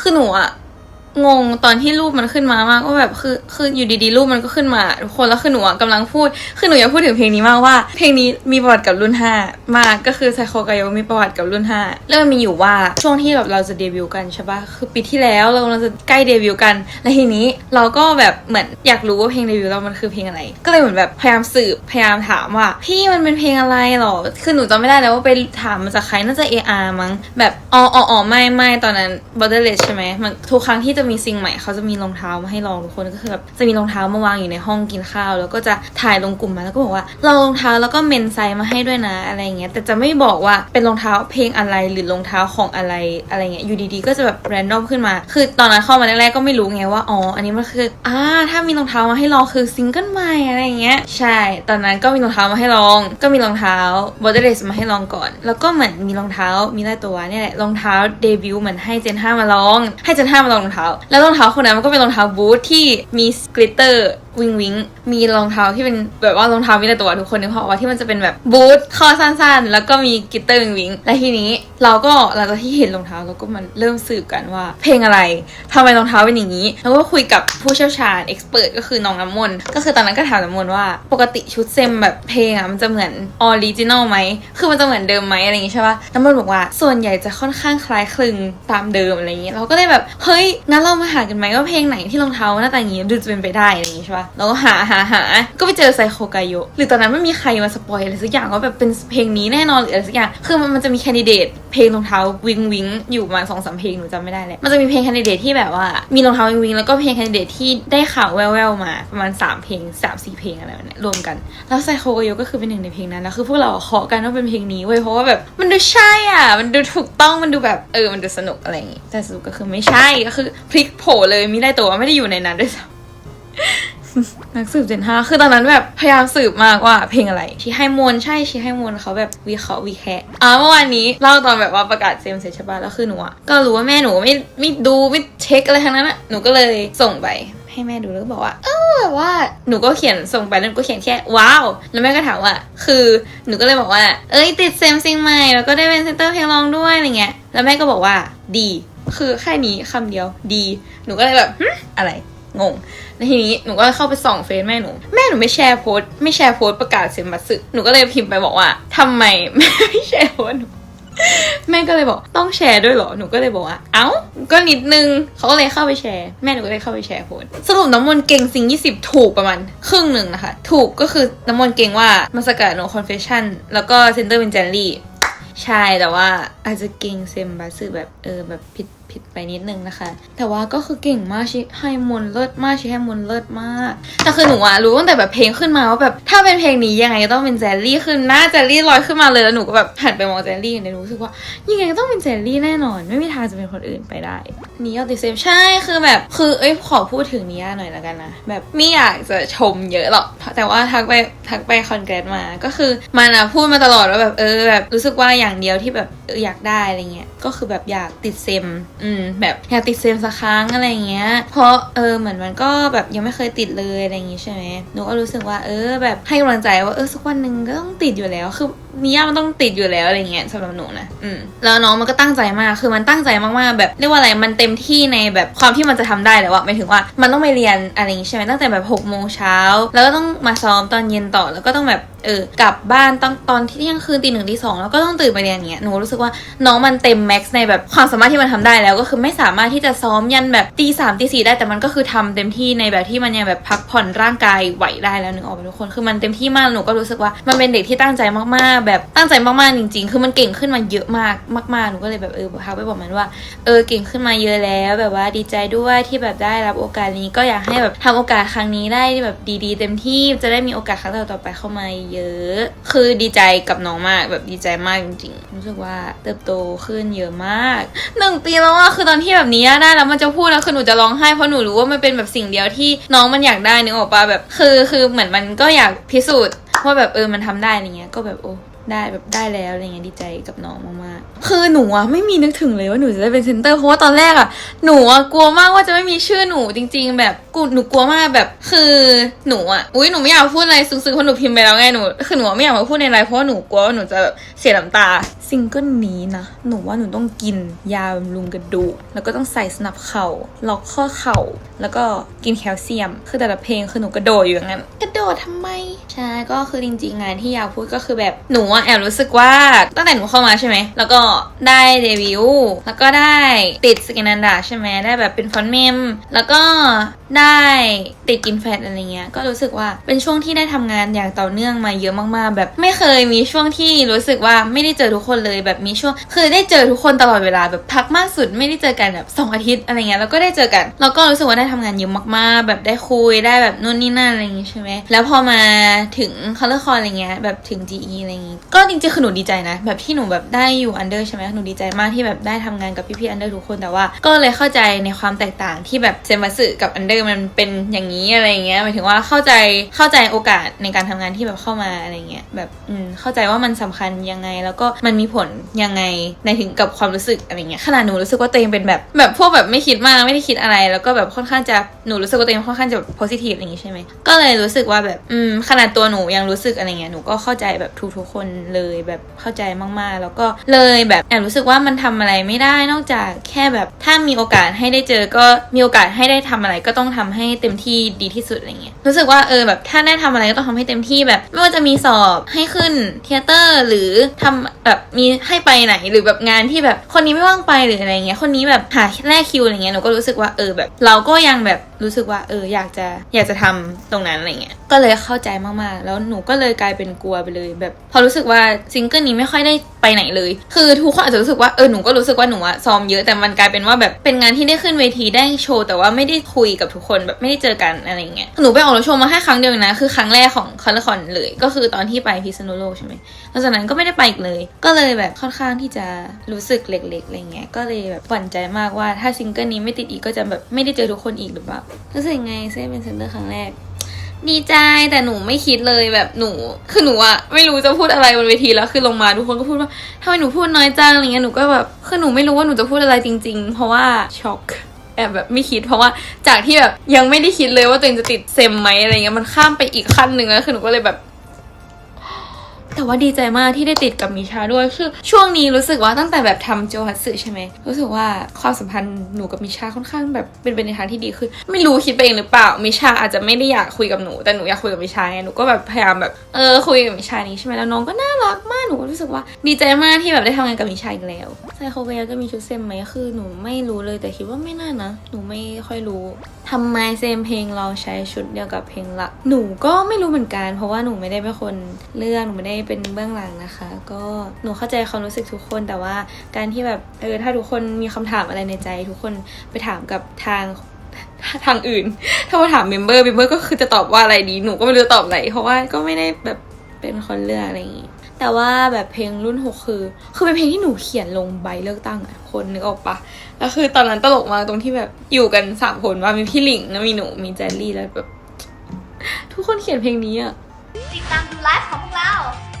คือหนูอะ งงตอนที่รูปมันขึ้นมามากว่าแบบคือคืออยู่ดีๆรูปมันก็ขึ้นมาทุกคนแล้วคือหนูอะกำลังพูดคือหนูอยากพูดถึงเพลงนี้มากว่า เพลงนี้มีประวัติกับรุ่น 5 มากก็คือไซโคกายมีประวัติกับรุ่น 5 เริ่มมีอยู่ว่าช่วงที่แบบเราจะเดบิวต์กันใช่ปะคือปีที่แล้วเรากำลังจะใกล้เดบิวต์กัน และทีนี้เราก็แบบเหมือนอยากรู้ว่าเพลงเดบิวต์เรามันคือเพลงอะไร ก็เลยเหมือนแบบพยายามสืบพยายามถามว่า พี่มันเป็นเพลงอะไรหรอคือหนูจำไม่ได้แล้วว่าไปถามมาจากใครน่าจะ AR มั้งแบบอ๋ออ๋อไม่ไม่ตอนนั้น Borderless ใช่ไหมมันทุกครั้งที่จะมีซิงใหม่เขาจะมีรองเท้ามาให้ลองทุกคนก็คือแบบจะมีรองเท้ามาวางอยู่ในห้องกินข้าว แล้วก็จะถ่ายลงกลุ่มมาแล้วก็บอกว่าเรารองเท้าแล้วก็เมนไซส์มาให้ด้วยนะอะไรเงี้ยแต่จะไม่บอกว่าเป็นรองเท้าเพลงอะไรหรือรองเท้าของอะไรอะไรเงี้ยอยู่ดีๆ ก็จะแบบแรนดอมขึ้นมา คือตอนนั้นเข้ามาแรกๆก็ไม่รู้ไงว่าอ๋ออันนี้มันคืออ่าถ้ามีรองเท้ามาให้ลองคือซิงเกิลใหม่อะไรเงี้ยใช่ ตอนนั้นก็มีรองเท้ามาให้ลอง ก็มีรองเท้า Borderless มาให้ลองก่อน แล้วก็เหมือนมีรองเท้ามีหลายตัวเนี่ยแหละรองเท้าเดบิวต์เหมือนให้เจน5มาลอง ให้เจน5มาลองรองเท้าแล้วรองเท้าคนนั้นมันก็เป็นรองเท้าบูทที่มีกลิตเตอร์วิงวิงมีรองเท้าที่เป็นแบบว่ารองเท้ามีแต่ตัวทุกคนนึกภาพออกว่าที่มันจะเป็นแบบบูทข้อสั้นๆ แล้วก็มีกิตเตอร์วิงวิงและทีนี้เราก็หลังจากที่เห็นรองเท้าเราก็มันเริ่มสืบกันว่า เพลงอะไรทำไมรองเท้าเป็นอย่างนี้ แล้วก็คุยกับผู้เชี่ยวชาญเอ็กซ์เพรสก็คือน้องน้ำมนต์ก็คือตอนนั้นก็ถามน้ำมนต์ว่าปกติชุดเซมแบบเพลงอะมันจะเหมือนออริจินอลไหมคือมันจะเหมือนเดิมไหมอะไรอย่างงี้ใช่ปะน้ำมนต์บอกว่าส่วนใหญ่จะค่อนข้างคล้ายคลึงตามเดิมอะไรอย่างงี้เราก็เลยแบบเฮ้ยงั้นเรามาหากันไหมว่าเพลงไหนที่รองเท้าหน้าตาอย่างงี้ดูจะเป็นไปได้อะไรอย่างงี้ใช่ปะเราก็หาหาหา ก็ไปเจอไซโคไกโยหรือตอนนั้นไม่มีใครมาสปอยอะไรสักอย่างว่าแบบเป็นเพลงนี้แน่นอนหรืออะไรสักอย่าง คือมันมันจะมีแคนดิเดตเพลงรองเท้าวิงวิงอยู่ประมาณสองสามเพลงหนูจำไม่ได้แล้วมันจะมีเพลงแคนดิเดตที่แบบว่ามีรองเท้าวิงวิงแล้วก็เพลงแคนดิเดตที่ได้ข่าวแว่วๆมาประมาณสามเพลงสามสี่เพลงอะไรแบบนี้รวมกัน แล้วไซโคไกโยก็คือเป็นหนึ่งในเพลงนั้นแล้วคือพวกเราเคาะกันว่าเป็นเพลงนี้เว้ยเพราะว่าแบบมันดูใช่อะ มันดูถูกต้องมันดูแบบเออมันดูสนุกอะไรอย่างงี้แต่สรุปก็คือไม่ใช่ก็คือพลิกโผเลยมีได้ตัวไม่ได้อยู่ในนั้นด้วยซ้ำ นักสืบเจนห้าคือตอนนั้นแบบพยายามสืบมากว่าเพลงอะไรชีให้มวลใช่ชีให้มวลเขาแบบวิเคราะห์วิแคะอ่าเมื่อวานนี้เล่าตอนแบบว่าประกาศเซมเสร็จใช่ปะแล้วคือหนูอะก็รู้ว่าแม่หนูไม่ไม่ดูไม่เช็คอะไรทั้งนั้นอะหนูก็เลยส่งไปให้แม่ดูแล้วก็บอกว่า เออแบบว่าหนูก็เขียนส่งไปแล้วหนูก็เขียนแค่ว้าว แล้วแม่ก็ถามว่า คือหนูก็เลยบอกว่า เอ้ยติดเซมซิงใหม่แล้วก็ได้เป็นเซนเตอร์เพลงร้องด้วยอะไรเงี้ยแล้วแม่ก็บอกว่าดี คือแค่นี้คำเดียวดี หนูก็เลยแบบอะไร งงแล้วทีนี้หนูก็เข้าไปส่องเฟซแม่หนู แม่หนูไม่แชร์โพสต์ไม่แชร์โพสต์ประกาศเซ็นบัตรสึกหนูก็เลยพิมพ์ไปบอกว่าทำไมแม่ไม่แชร์โพสต์หนูแม่ก็เลยบอกต้องแชร์ด้วยเหรอ หนูก็เลยบอกว่า เอ้า ก็นิดนึง เขาก็เลยเข้าไปแชร์ แม่หนูก็เลยเข้าไปแชร์โพสสรุปน้ำมนต์เก่งซิงยี่สิบถูกประมาณครึ่งหนึ่งนะคะ ถูกก็คือน้ำมนต์เก่งว่ามาสกัดโนคอนเฟชชั่นแล้วก็เซนเตอร์เป็นแจนลี่ ใช่ แต่ว่าอาจจะเก่งเซมบัสแบบเออแบบผิด ผิดไปนิดนึงนะคะ แต่ว่าก็คือเก่งมากชิให้มนเลิศมากชิให้มนเลิศมาก แต่คือหนูอะรู้ตั้งแต่แบบเพลงขึ้นมาว่าแบบถ้าเป็นเพลงนี้ยังไงก็ต้องเป็นแจลลี่ขึ้นหน้าแจลลี่ลอยขึ้นมาเลยแล้วหนูก็แบบหันไปมองแจลลี่เนี่ยรู้สึกว่ายังไงก็ต้องเป็นแจลลี่แน่นอน ไม่มีทางจะเป็นคนอื่นไปได้นี่เอติเซมใช่คือแบบคือเอ้ยขอพูดถึงนิยหน่อยละกันนะแบบไม่อยากจะชมเยอะหรอกแต่ว่าทักไปทักไปคอนแกรสมาก็คือมันอะพูดมาตลอดว่าแบบเออแบบรู้สึกว่าอย่างเดียวที่แบบอยากได้อะไรเงี้ยก็คือแบบอยากติดเซมอืมแบบอยากติดเซมสักครั้งอะไรเงี้ย เพราะเออเหมือนมันก็แบบยังไม่เคยติดเลยอะไรอย่างงี้ใช่ไหมหนูก็รู้สึกว่าเออ แบบให้กำลังใจว่าเออสักวันหนึ่งก็ต้องติดอยู่แล้ว คือนิยามมันต้องติดอยู่แล้วอะไรเงี้ยสำหรับหนูนะอืมแล้วน้องมันก็ตั้งใจมากคือมันตั้งใจมากๆ แบบเรียกว่าอะไรมันเต็มที่ในแบบความที่มันจะทำได้แล้วอะหมายถึงว่ามันต้องไปเรียนอะไรอย่างงี้ใช่ไหมตั้งแต่แบบหกโมงเช้าแล้วก็ต้องมาซ้อมตอนเย็นต่อแล้วก็ต้องแบบเออกลับบ้านตอนตอนที่เที่ยงคืนตีหนึ่งตีสองแล้วก็ต้องตื่นไปเรียนเงี้ยหนูรู้สึกว่าน้องมันเต็มแม็กซ์ในแบบความสามารถที่มันทำได้แล้วล้วก็คือไม่สามารถที่จะซ้อมยันแบบตีสามตีสี่ได้แต่มันก็คือทำเต็มที่ในแบบที่มันยังแบบพักผ่อนร่างกายไหวได้แล้วนึกออกไหมทุกคนคือมันเต็มที่มากหนูก็รู้สึกว่ามันเป็นเด็กที่ตั้งใจมากๆ แบบตั้งใจมากๆจริง ๆ คือมันเก่งขึ้นมาเยอะมากมากๆหนูก็เลยแบบเออทักไปบอกมันว่าเออเก่งขึ้นมาเยอะแล้วแบบว่าดีใจด้วยที่แบบได้รับโอกาสนี้ก็อยากให้แบบทำโอกาสครั้งนี้ได้แบบดีๆ เต็มที่จะได้มีโอกาสครั้งต่อๆไปเข้ามาเยอะ คือดีใจกับน้องมากแบบดีใจมากจริงๆรู้สึกว่าเติบโตขึ้นเยอะมากหนึ่งปีแล้วอะคือตอนที่แบบนี้ได้แล้วมันจะพูดแล้วคือหนูจะร้องไห้เพราะหนูรู้ว่ามันเป็นแบบสิ่งเดียวที่น้องมันอยากได้นึกออกปะแบบ คือคือเหมือนมันก็อยากพิสูจน์ว่าแบบเออมันทำได้อะไรเงี้ยก็แบบโอ้ ได้แบบได้แล้วอะไรเงี้ยดีใจกับน้องมากๆ คือหนูอะไม่มีนึกถึงเลยว่าหนูจะได้เป็นเซนเตอร์เพราะว่าตอนแรกอะหนูอะกลัวมากว่าจะไม่มีชื่อหนูจริง ๆ แบบกูหนูกลัวมากแบบคือหนูอะอุ้ยหนูไม่อยากพูดอะไรซึ้งๆเพราะหนูพิมพ์ไปแล้วไงหนูคือหนูอะไม่อยากมาพูดในไลฟ์เพราะว่าหนูกลัวว่าหนูจะแบบเสียน้ำตาซิงเกิลนี้นะหนูว่าหนูต้องกินยาบำรุงกระดูกแล้วก็ต้องใส่สนับเข่าล็อกข้อเข่า แล้วก็กินแคลเซียม คือแต่ละเพลงคือหนูกระโดดอยู่อย่างนั้นกระโดดทำไมใช่ก็คือจริงๆงานที่อยากพูดก็คือแบบหนูอะแอบรู้สึกว่าตั้งแต่หนูเข้ามาใช่ไหม แล้วก็ได้เดบิวต์แล้วก็ได้ติดสกินันดาใช่ไหมได้แบบเป็นฟอนต์เมม แล้วก็ ได้ติดกินแฟตอะไรเงี้ย ก็รู้สึกว่าเป็นช่วงที่ได้ทำงานอย่างต่อเนื่องมาเยอะมากๆ แบบไม่เคยมีช่วงที่รู้สึกว่าไม่ได้เจอทุกคนเลยแบบมีช่วง คือได้เจอทุกคนตลอดเวลาแบบพักมากสุด ไม่ได้เจอกันแบบสองอาทิตย์อะไรเงี้ยแล้วก็ได้เจอกันแล้วก็รู้สึกว่าได้ทำงานเยอะมากๆ แบบได้คุยได้แบบนู่นนี่นั่นอะไรอย่างงี้ใช่ไหมแล้วพอมาถึง color con อะไรเงี้ยแบบถึง GE อะไรอย่างงี้ก็จริงๆคือหนูดีใจนะ แบบที่หนูแบบได้อยู่ under ใช่ไหมหนูดีใจมากที่แบบได้ทำงานกับพี่ๆ under ทุกคนแต่ว่า ก็เลยเข้าใจในความแตกต่างที่แบบเซมัสึกับ under มันเป็นอย่างนี้อะไรเงี้ยหมายถึงว่าเข้าใจเข้าใจโอกาสในการทำงานที่แบบเข้ามาอะไรเงี้ยแบบอืมเข้าใจว่ามันสำคัญยังไง แล้วก็มันมีผลยังไงในถึงกับความรู้สึกอะไรเงี้ยขนาดหนูรู้สึกว่าตัวเองเป็นแบบแบบพวกแบบไม่คิดมากไม่ได้คิดอะไร แล้วก็แบบค่อนข้างจะหนูรู้สึกว่าตัวเองค่อนข้างจะแบบ positive อะไรอย่างงี้ใช่ไหมก็เลยรู้สึกว่าแบบอืมขนาดตัวหนูยังรู้สึกอะไรเงี้ยหนูก็เข้าใจแบบทุกๆคนเลยแบบเข้าใจมากๆ แล้วก็เลยแบบแอบรู้สึกว่ามันทำอะไรไม่ได้นอกจากแค่แบบถ้ามีโอกาสให้ได้เจอก็มีโอกาสให้ได้ทำอะไรก็ต้องทำให้เต็มที่ดีที่สุดอะไรเงี้ยรู้สึกว่าเออแบบถ้าได้ทำอะไรก็ต้องทำให้เต็มที่แบบ ไม่ว่าจะมีสอบให้ขึ้นเทยเตอร์หรือทำแบบมีให้ไปไหนหรือแบบงานที่แบบคนนี้ไม่ว่างไปหรืออะไรเงี้ยคนนี้แบบหาแลกคิวอะไรเงี้ยหนูก็รู้สึกว่าเออแบบ เราก็ยังแบบรู้สึกว่าเอออยากจะอยากจะทำตรงนั้นอะไรเงี้ยก็เลยเข้าใจมากๆ แล้วหนูก็เลยกลายเป็นกลัวไปเลย แบบ พอรู้สึกว่าซิงเกิลนี้ไม่ค่อยได้ ไปไหนเลย คือทุกคนอาจจะรู้สึกว่าเออหนูก็รู้สึกว่าหนูอะซ้อมเยอะแต่มันกลายเป็นว่าแบบเป็นงานที่ได้ขึ้นเวทีได้โชว์แต่ว่าไม่ได้คุยกับทุกคนแบบไม่ได้เจอกันอะไรเงี้ยหนูไปออกรถโชว์มาแค่ครั้งเดียวเองนะคือครั้งแรกของคาร์ลคอนเลย ก็คือตอนที่ไปพิษณุโลกใช่ไหมหลังจากนั้นก็ไม่ได้ไปอีกเลย ก็เลยแบบค่อนข้างที่จะรู้สึกเล็กๆอะไรเงี้ยก็เลยแบบหวั่นใจมากว่าถ้าซิงเกิลนี้ไม่ติดอีกก็จะแบบไม่ได้เจอทุกคนอีกหรือเปล่ารู้สึกยังไงเซ่เป็นเซนเตอร์ครั้งแรก ดีใจแต่หนูไม่คิดเลยแบบหนู คือหนูอะไม่รู้จะพูดอะไรบนเวทีแล้วคือลงมาทุกคนก็พูดว่าทำไมหนูพูดน้อยจังอะไรเงี้ยหนูก็แบบคือหนูไม่รู้ว่าหนูจะพูดอะไรจริง ๆ เพราะว่าช็อกแอบแบบไม่คิดเพราะว่าจากที่แบบยังไม่ได้คิดเลยว่าตัวเองจะติดเซมไหมอะไรเงี้ยมันข้ามไปอีกขั้นหนึ่งแล้วคือหนูก็เลยแบบ แต่ว่าดีใจมากที่ได้ติดกับมิชาด้วยคือช่วงนี้รู้สึกว่าตั้งแต่แบบทำโจฮัตสึใช่ไหมรู้สึกว่าความสัมพันธ์หนูกับมิชาค่อนข้างแบบเป็นไปในทางที่ดีขึ้น ไม่รู้คิดไปเองหรือเปล่ามิชาอาจจะไม่ได้อยากคุยกับหนู แต่หนูอยากคุยกับมิชาไงหนูก็แบบพยายามแบบเออคุยกับมิชานี้ใช่ไหมแล้วน้องก็น่ารักมากหนูก็รู้สึกว่าดีใจมากที่แบบได้ทำงานกับมิชาอีกแล้วไซโคเกยจะมีชุดเซมไหมคือหนูไม่รู้เลยแต่คิดว่าไม่น่านะหนูไม่ค่อยรู้ทำไมเซมเพลงเราใช้ชุดเดียวกับเพลงหลัก หนูก็ไม่รู้เหมือนกัน เพราะว่าหนูไม่ได้เป็นคนเลือกหนูไม่ได้เป็นเบื้องหลังนะคะ ก็หนูเข้าใจความรู้สึกทุกคนแต่ว่าการที่แบบเออถ้าทุกคนมีคำถามอะไรในใจ ทุกคนไปถามกับทางทางอื่น ถ้ามาถามเมมเบอร์เมมเบอร์ก็คือจะตอบว่าอะไรดีหนูก็ไม่รู้ตอบอะไรเพราะว่าก็ไม่ได้แบบเป็นคนเลือกอะไรอย่างงี้แต่ว่าแบบเพลงรุ่นหกคือ คือเป็นเพลงที่หนูเขียนลงใบเลือกตั้งอะคนนึกออกปะแล้วคือตอนนั้นตลกมากตรงที่แบบอยู่กันสามคนว่ามีพี่หลิงแล้วมีหนูมีแจลลี่แล้วแบบ ทุกคนเขียนเพลงนี้อะติดตามดูไลฟ์ของพวกเรา